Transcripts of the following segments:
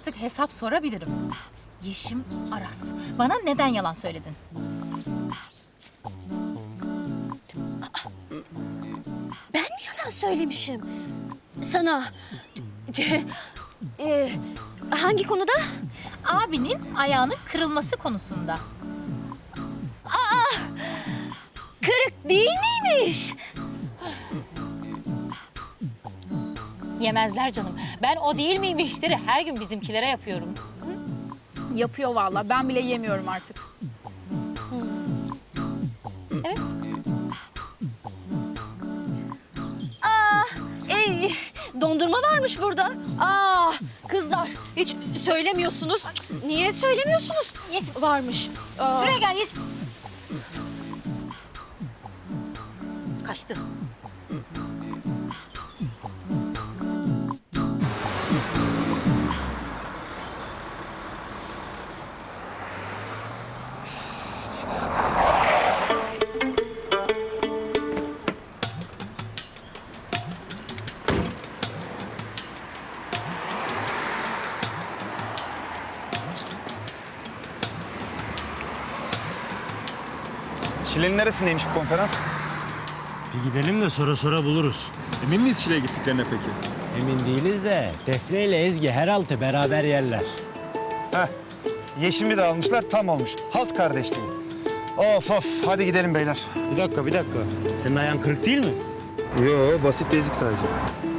artık hesap sorabilirim. Yeşim Aras. Bana neden yalan söyledin? Ben mi yalan söylemişim? Sana. Ee, hangi konuda? Abinin ayağının kırılması konusunda. Kırık değil miymiş? Yemezler canım. Ben o değil miyim işleri her gün bizimkilere yapıyorum. Yapıyor vallahi. Ben bile yemiyorum artık. Ey, dondurma varmış burada. Aa, kızlar hiç söylemiyorsunuz. Niye söylemiyorsunuz? Hiç varmış. Aa. Şuraya gel Yeşim. Kaçtı. Şile'nin neresindeymiş bu konferans? Bir gidelim de sonra sonra buluruz. Emin miyiz Şile'ye gittiklerine peki? Emin değiliz de Defne ile Ezgi herhalde beraber yerler. Heh. Yeşim'i de almışlar tam olmuş. Halt kardeşliği. Of of hadi gidelim beyler. Bir dakika bir dakika. Senin ayağın kırık değil mi? Yo basit ezik sadece.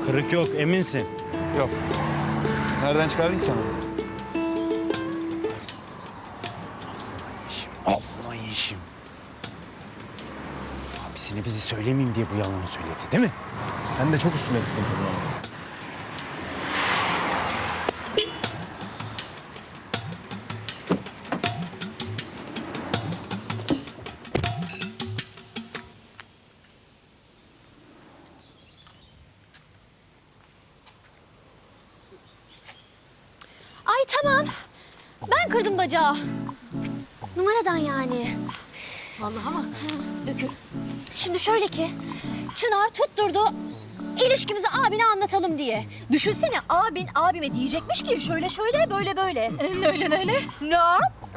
Kırık yok eminsin. Yok. Nereden çıkardın ki sen onu? Bizi söylemeyeyim diye bu yalanı söyledi değil mi? Sen de çok üstüne gittin kızın ama. Dökül. Şimdi şöyle ki, Çınar tutturdu ilişkimizi abine anlatalım diye. Düşünsene abin abime diyecekmiş ki şöyle şöyle böyle böyle. öyle öyle öyle. Ne?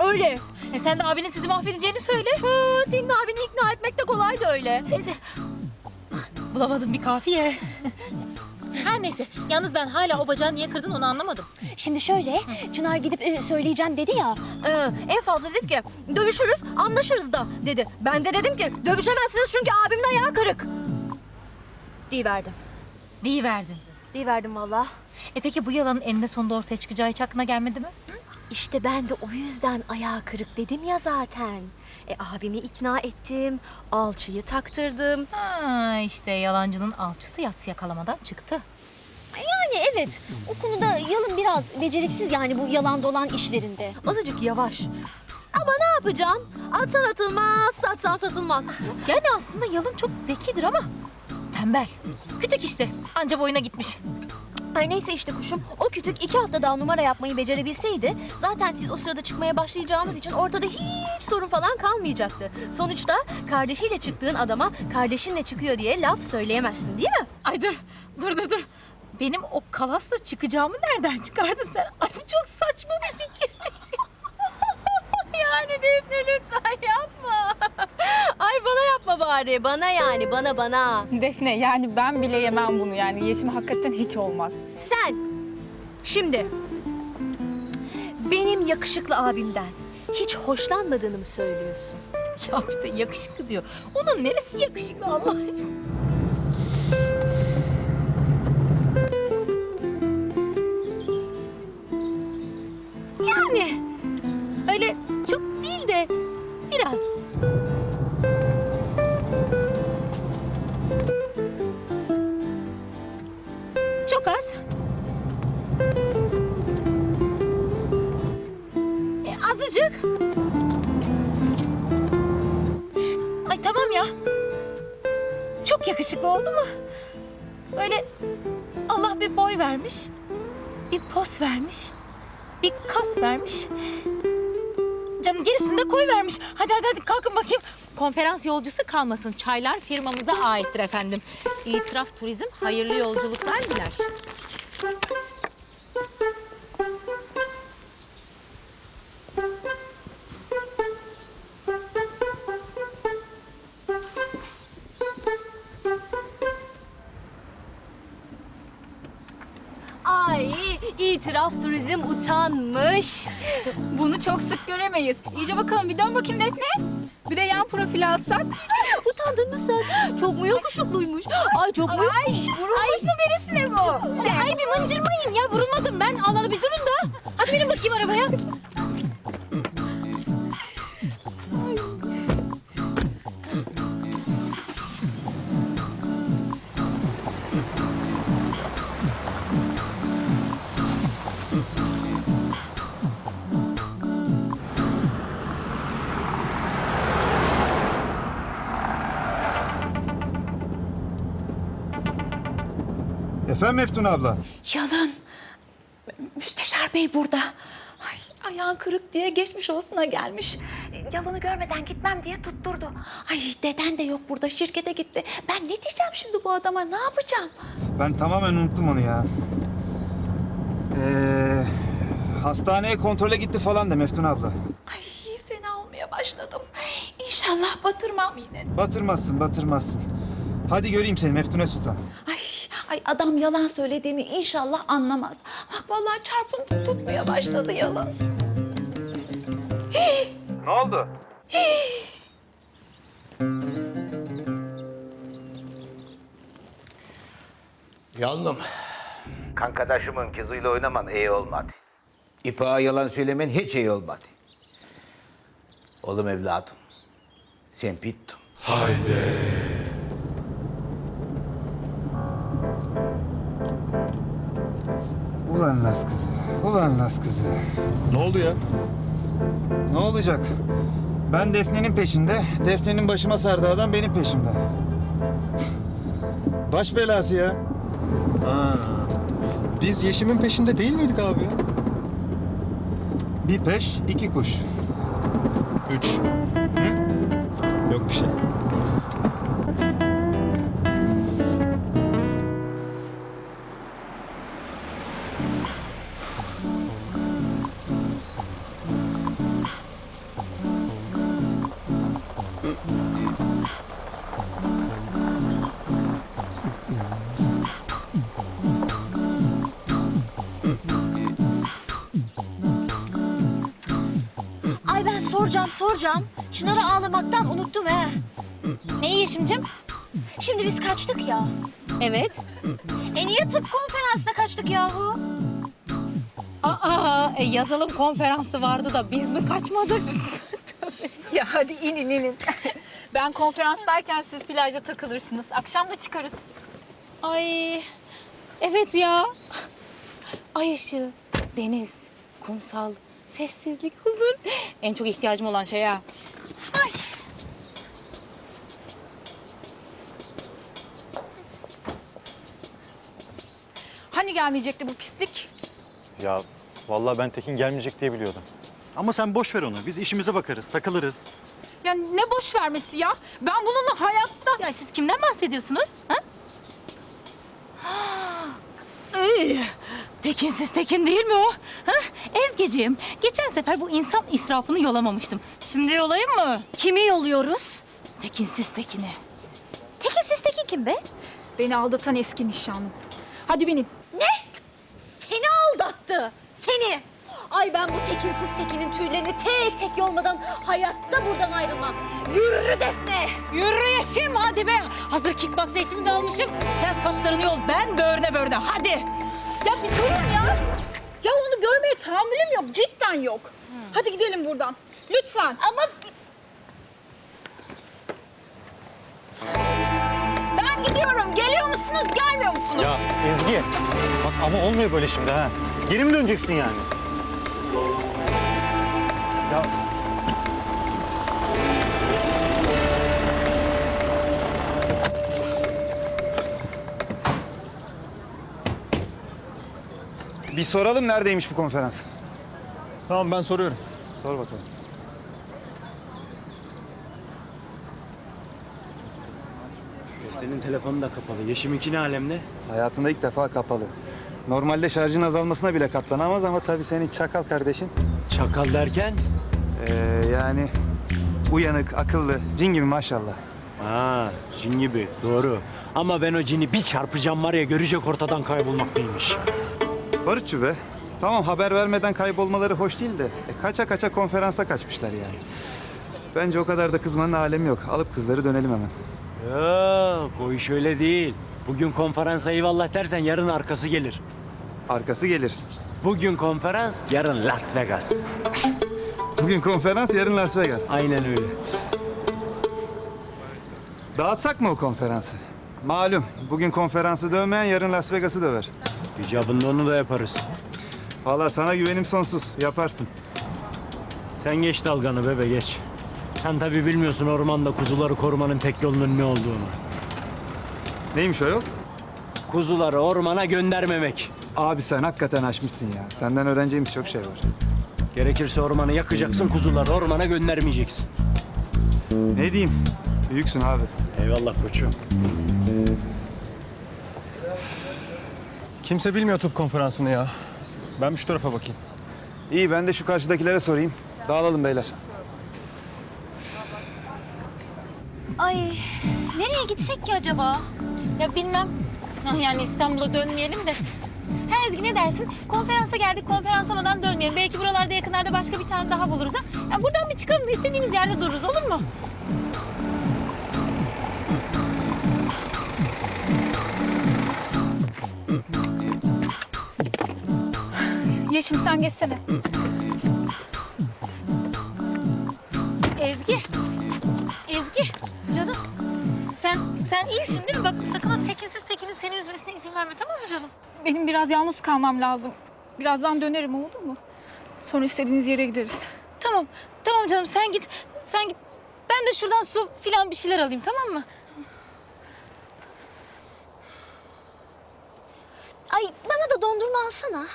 Öyle. E sen de abinin sizi mahvedeceğini söyle. Ha, senin abini ikna etmek de kolay da öyle. Bulamadım bir kafiye. Her neyse. Yalnız ben hala o bacağı niye kırdın onu anlamadım. Şimdi şöyle, Çınar gidip e, söyleyeceğim dedi ya. e, en fazla dedi ki dövüşürüz, anlaşırız da dedi. Ben de dedim ki dövüşemezsiniz çünkü abimin ayağı kırık. Diyiverdim. Diyiverdin. Diyiverdim valla. E peki bu yalanın eninde sonunda ortaya çıkacağı hiç aklına gelmedi mi? İşte ben de o yüzden ayağı kırık dedim ya zaten. E abimi ikna ettim, alçıyı taktırdım. Ha işte yalancının alçısı yatsı yakalamadan çıktı. Yani evet, o konuda yalın biraz beceriksiz yani bu yalan dolan işlerinde. Azıcık yavaş. Ama ne yapacaksın? Atsan atılmaz, satsan satılmaz. Yani aslında yalın çok zekidir ama tembel. Kütük işte. Anca boyuna gitmiş. Ay neyse işte kuşum, o kütük iki hafta daha numara yapmayı becerebilseydi... ...zaten siz o sırada çıkmaya başlayacağımız için ortada hiç sorun falan kalmayacaktı. Sonuçta kardeşiyle çıktığın adama kardeşinle çıkıyor diye laf söyleyemezsin değil mi? Ay dur, dur dur dur. Benim o kalasla çıkacağımı nereden çıkardın sen? Ay bu çok saçma bir fikirmiş. Yani Defne lütfen yapma. Ay bana yapma bari, bana yani, bana bana. Defne yani ben bile yemem bunu yani. Yeşim hakikaten hiç olmaz. Sen şimdi benim yakışıklı abimden hiç hoşlanmadığını mı söylüyorsun? ya bir de yakışıklı diyor. Onun neresi yakışıklı Allah aşkına? Bir boy vermiş. Bir pos vermiş. Bir kas vermiş. Canım gerisini de koy vermiş. Hadi hadi hadi kalkın bakayım. Konferans yolcusu kalmasın. Çaylar firmamıza aittir efendim. İtiraf Turizm hayırlı yolculuklar diler. İtiraf turizm utanmış. Bunu çok sık göremeyiz. İyice bakalım bir dön bakayım Defne. Bir de yan profili alsak. Utandın mı sen? Çok mu yakışıklıymış? Ay çok mu yakışıklı? Vurulmuşsun birisine bu. Ay bir mıncırmayın ya vurulmadım ben. Alalı bir durun da. Hadi benim bakayım arabaya. Meftun abla? Yalan. Müsteşar Bey burada. Ay, ayağın kırık diye geçmiş olsuna gelmiş. Yalanı görmeden gitmem diye tutturdu. Ay deden de yok burada şirkete gitti. Ben ne diyeceğim şimdi bu adama ne yapacağım? Ben tamamen unuttum onu ya. Ee, hastaneye kontrole gitti falan da Meftun abla. Ay fena olmaya başladım. İnşallah batırmam yine. Batırmazsın, batırmazsın. Hadi göreyim seni Meftune Sultan. Ay, ay adam yalan söylediğimi inşallah anlamaz. Bak vallahi çarpıntı tutmaya başladı yalan. Ne oldu? Yalnım. Kankadaşımın kızıyla oynaman iyi olmadı. İpek'e yalan söylemen hiç iyi olmadı. Oğlum evladım. Sen bittin. Ulan Las kızı, ulan Las kızı. Ne oldu ya? Ne olacak? Ben Defne'nin peşinde, Defne'nin başıma sardığı adam benim peşimde. Baş belası ya. Biz Yeşim'in peşinde değil miydik abi? Bir peş, iki kuş. Üç. Yok bir şey. Soracağım. Çınar'ı ağlamaktan unuttum he. Ne Yeşim'cim? Şimdi biz kaçtık ya. Evet. E niye tıp konferansına kaçtık yahu? Aa, e, yazılım konferansı vardı da biz mi kaçmadık? Ya hadi inin inin. ben konferanstayken siz plajda takılırsınız. Akşam da çıkarız. Ay evet ya. Ay ışığı, deniz, kumsal, sessizlik, huzur. En çok ihtiyacım olan şey ha. Ay. Hani gelmeyecekti bu pislik? Ya vallahi ben Tekin gelmeyecek diye biliyordum. Ama sen boş ver onu. Biz işimize bakarız, takılırız. Ya ne boş vermesi ya? Ben bununla hayatta... Ya siz kimden bahsediyorsunuz? Ha? Ee, Tekinsiz Tekin değil mi o? Ha? Ezgeciğim, geçen sefer bu insan israfını yolamamıştım. Şimdi yolayım mı? Kimi yolluyoruz? Tekinsiz Tekin'i. Tekinsiz Tekin kim be? Beni aldatan eski nişanlım. Hadi binin. Seni aldattı. Seni. Ay ben bu tekinsiz tekinin tüylerini tek tek yolmadan hayatta buradan ayrılmam. Yürü Defne. Yürü Yeşim hadi be. Hazır kickbox eğitimi de almışım. Sen saçlarını yol, ben böğrüne böğrüne. Hadi. Ya bir durun ya. Ya onu görmeye tahammülüm yok. Cidden yok. Hadi gidelim buradan. Lütfen. Ama Ben gidiyorum. Geliyor musunuz, gelmiyor musunuz? Ya Ezgi, bak ama olmuyor böyle şimdi ha. Geri mi döneceksin yani? Ya Bir soralım neredeymiş bu konferans? Tamam ben soruyorum. Sor bakalım. Senin telefonun da kapalı. Yeşim'inki ne alemde? Hayatında ilk defa kapalı. Normalde şarjın azalmasına bile katlanamaz ama tabii senin çakal kardeşin Çakal derken? ee, yani uyanık, akıllı, cin gibi maşallah. Ha, cin gibi. Doğru. Ama ben o cini bir çarpacağım var ya görecek ortadan kaybolmak neymiş. Barutçu be. Tamam haber vermeden kaybolmaları hoş değil de e, kaça kaça konferansa kaçmışlar yani. Bence o kadar da kızmanın alemi yok. Alıp kızları dönelim hemen. Yok o iş öyle değil. Bugün konferansa eyvallah dersen yarın arkası gelir. Arkası gelir. Bugün konferans, yarın Las Vegas. Bugün konferans, yarın Las Vegas. Aynen öyle. Dağıtsak mı o konferansı? Malum bugün konferansı dövmeyen yarın Las Vegas'ı döver. İcabında onu da yaparız. Vallahi sana güvenim sonsuz. Yaparsın. Sen geç dalganı bebe geç. Sen tabii bilmiyorsun ormanda kuzuları korumanın tek yolunun ne olduğunu. Neymiş o yol? Kuzuları ormana göndermemek. Abi sen hakikaten aşmışsın ya. Senden öğreneceğimiz çok şey var. Gerekirse ormanı yakacaksın, kuzuları ormana göndermeyeceksin. Ne diyeyim? Büyüksün abi. Eyvallah koçum. Kimse bilmiyor tıp konferansını ya. Ben şu tarafa bakayım. İyi ben de şu karşıdakilere sorayım. Dağılalım beyler. Ay nereye gitsek ki acaba? Ya bilmem. Yani İstanbul'a dönmeyelim de. Ha Ezgi ne dersin? Konferansa geldik, konferansamadan dönmeyelim. Belki buralarda yakınlarda başka bir tane daha buluruz ha. Ya buradan bir çıkalım da istediğimiz yerde dururuz olur mu? Yeşim sen geçsene. Ezgi. Ezgi. Canım. Sen sen iyisin değil mi? Bak sakın o tekinsiz tekinin seni üzmesine izin verme tamam mı canım? Benim biraz yalnız kalmam lazım. Birazdan dönerim olur mu? Sonra istediğiniz yere gideriz. Tamam. Tamam canım sen git. Sen git. Ben de şuradan su filan bir şeyler alayım tamam mı? Ay bana da dondurma alsana.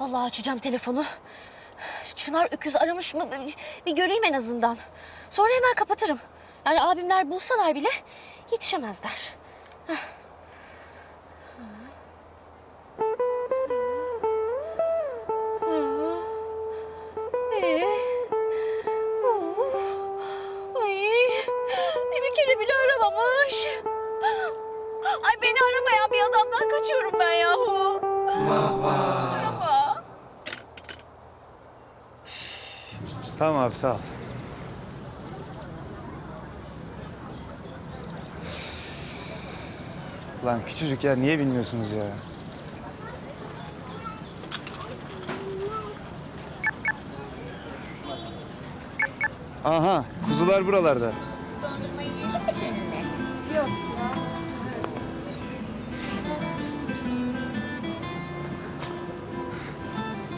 Vallahi açacağım telefonu. Çınar öküz aramış mı bir, göreyim en azından. Sonra hemen kapatırım. Yani abimler bulsalar bile yetişemezler. Ee, oh, ay, beni aramayan bir adamdan kaçıyorum ben yahu. Arama. Tamam abi sağ ol. Lan küçücük yer niye bilmiyorsunuz ya? Aha kuzular buralarda.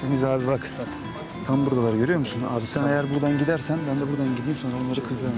Deniz abi bak. Tam buradalar görüyor musun? Abi sen eğer buradan gidersen ben de buradan gideyim sonra onları kızdırırım.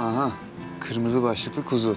Aha kırmızı başlıklı kuzu.